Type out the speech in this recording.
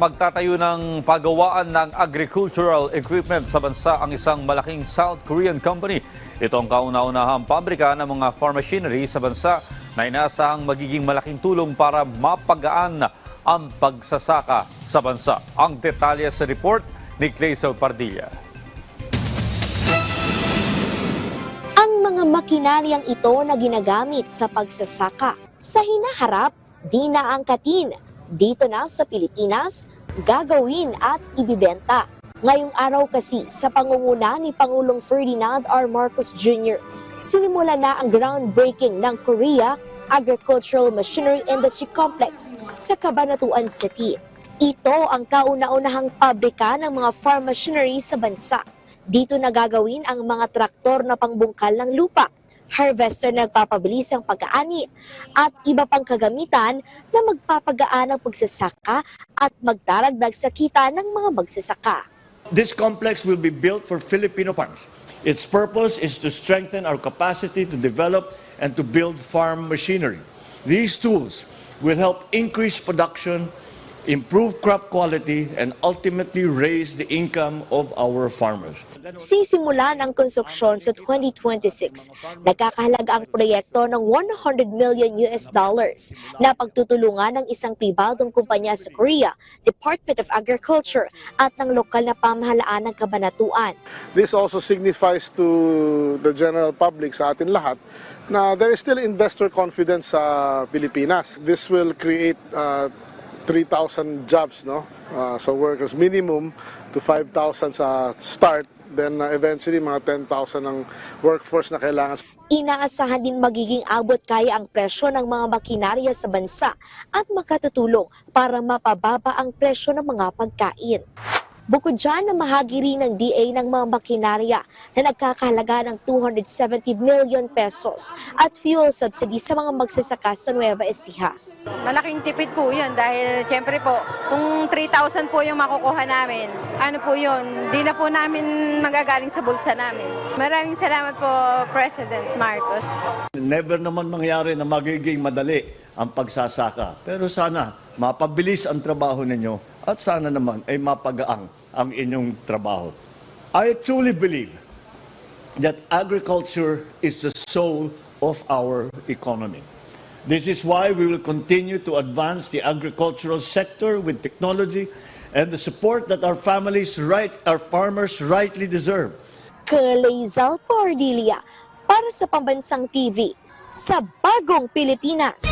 magtatayo ng pagawaan ng agricultural equipment sa bansa ang isang malaking South Korean company. Ito ang kauna-unahang pabrika ng mga farm machinery sa bansa na inaasahang magiging malaking tulong para mapagaan ang pagsasaka sa bansa. Ang detalye sa report ni Clazel Pardilla. Ang mga makinaryang ito na ginagamit sa pagsasaka sa hinaharap, di na angkatin. Dito na sa Pilipinas, gagawin at ibibenta. Ngayong araw kasi sa pangunguna ni Pangulong Ferdinand R. Marcos Jr., sinimula na ang groundbreaking ng Korea Agricultural Machinery Industry Complex sa Cabanatuan City. Ito ang kauna-unahang pabrika ng mga farm machinery sa bansa. Dito na gagawin ang mga traktor na pangbungkal ng lupa, harvester na nagpapabilis ang pag-aani, at iba pang kagamitan na magpapagaan ang pagsasaka at magdaragdag sa kita ng mga magsasaka. This complex will be built for Filipino farms. Its purpose is to strengthen our capacity to develop and to build farm machinery. These tools will help increase production, improve crop quality, and ultimately raise the income of our farmers. Sisimulan ang konstruksyon sa 2026. Nagkakahalaga ang proyekto ng 100 million US dollars na pagtutulungan ng isang pribadong kumpanya sa Korea, Department of Agriculture at ng lokal na pamahalaan ng kabanatuan. This also signifies to the general public sa atin lahat na there is still investor confidence sa Pilipinas. This will create uh, 3,000 jobs no uh, sa workers minimum to 5,000 sa start then uh, eventually mga 10,000 ang workforce na kailangan Inaasahan din magiging abot kaya ang presyo ng mga makinarya sa bansa at makatutulong para mapababa ang presyo ng mga pagkain. Bukod dyan, namahagi rin ng DA ng mga makinarya na nagkakahalaga ng 270 million pesos at fuel subsidy sa mga magsasaka sa Nueva Ecija. Malaking tipid po yun dahil siyempre po, kung 3,000 po yung makukuha namin, ano po yun, di na po namin magagaling sa bulsa namin. Maraming salamat po, President Marcos. Never naman mangyari na magiging madali ang pagsasaka. Pero sana mapabilis ang trabaho ninyo at sana naman ay mapagaang ang inyong trabaho. I truly believe that agriculture is the soul of our economy. This is why we will continue to advance the agricultural sector with technology and the support that our families, right, our farmers rightly deserve. Kalezal Pardilia para sa Pambansang TV sa Bagong Pilipinas.